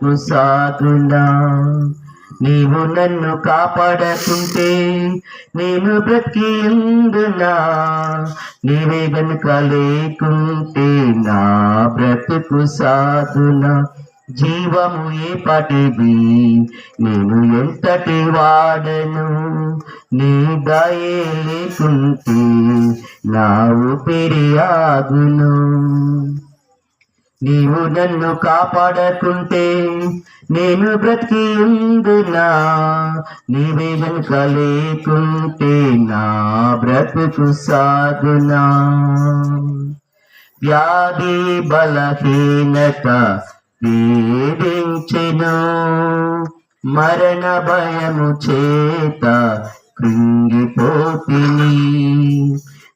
బ్రతుకు సాగునా నీవు నన్ను కాపాడకుంటే నేను బ్రతికి ఎందునా నీవే గనుక లేకుంటే నా బ్రతుకు సాగునా? జీవము ఏ పటివి నేను ఎంతటి వాడను? నీ దయే లేకుంటే నా ఊపిరి ఆగును. నీవు నన్ను కాపాడకుంటే నేను బ్రతికి ఉందునా నీవే గనుక లేకుంటే నా బ్రతుకు సాగునా? వ్యాధి బలహీనత పీడించెను మరణ భయము చేత కృంగిపోతిని.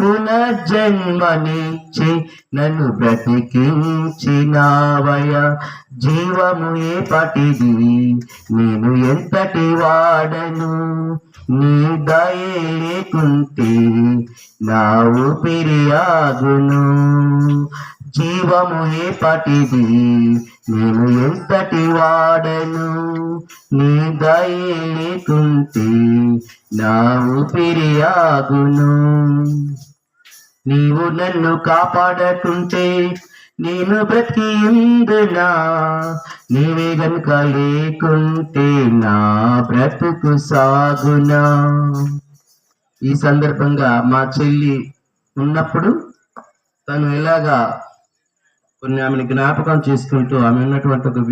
పునర్జన్మనిచ్చి నన్ను బ్రతికించినావయ జీవము ఏ పటిది? నేను ఎంతటి వాడను? నీ దయే లేకుంటే నా ఊపిరి ఆగును. జీవము ఏ పటిది? నేను ఎంతటి వాడను? నీ దయే నా ఊపిరి ఆగును. నీవు నన్ను కాపాడకుంటే నేను బ్రతికి ఎందునా నీవే గనుక లేకుంటే నా బ్రతుకు సాగునా? ఈ సందర్భంగా మా చెల్లి ఉన్నప్పుడు తను ఇలాగా కొన్ని ఆమెను జ్ఞాపకం చేసుకుంటూ ఆమె ఉన్నటువంటి ఒక